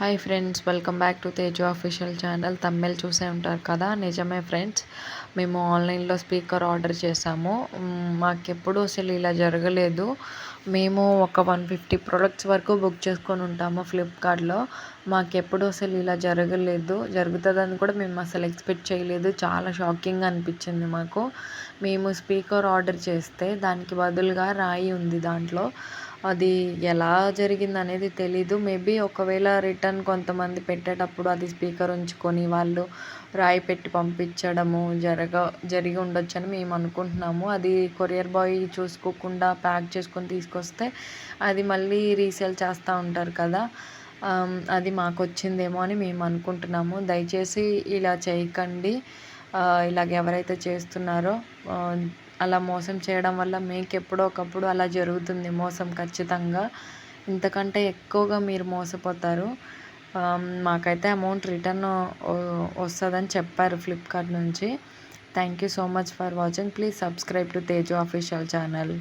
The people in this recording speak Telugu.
Hi friends welcome back to Teju official channel తమ్మిళ్ చూసే ఉంటారు కదా? నిజమే ఫ్రెండ్స్ మేము ఆన్లైన్లో స్పీకర్ ఆర్డర్ చేసాము. మాకెప్పుడు అసలు ఇలా జరగలేదు. మేము ఒక వన్ ఫిఫ్టీ ప్రొడక్ట్స్ వరకు బుక్ చేసుకొని ఉంటాము ఫ్లిప్కార్ట్లో మాకెప్పుడు అసలు ఇలా జరగలేదు. జరుగుతుందని కూడా మేము అసలు ఎక్స్పెక్ట్ చేయలేదు. చాలా షాకింగ్ అనిపించింది మాకు. మేము స్పీకర్ ఆర్డర్ చేస్తే దానికి బదులుగా రాయి ఉంది దాంట్లో. అది ఎలా జరిగింది అనేది తెలీదు. మేబీ ఒకవేళ రిటర్న్ కొంతమంది పెట్టేటప్పుడు అది స్పీకర్ ఉంచుకొని వాళ్ళు రాయి పెట్టి పంపించడము జరగ జరిగి ఉండొచ్చని మేము అనుకుంటున్నాము. అది కొరియర్ బాయ్ చూసుకోకుండా ప్యాక్ చేసుకొని తీసుకొస్తే అది మళ్ళీ రీసేల్ చేస్తూ ఉంటారు కదా అది మాకు వచ్చిందేమో అని మేము అనుకుంటున్నాము. దయచేసి ఇలా చేయకండి. ఇలాగ ఎవరైతే చేస్తున్నారో అలా మోసం చేయడం వల్ల మీకు ఎప్పుడో ఒకప్పుడు అలా జరుగుతుంది మోసం ఖచ్చితంగా. ఇంతకంటే ఎక్కువగా మీరు మోసపోతారు. మాకైతే అమౌంట్ రిటర్న్ వస్తుందని చెప్పారు ఫ్లిప్కార్ట్ నుంచి. Thank you so much for watching please subscribe to Teju official channel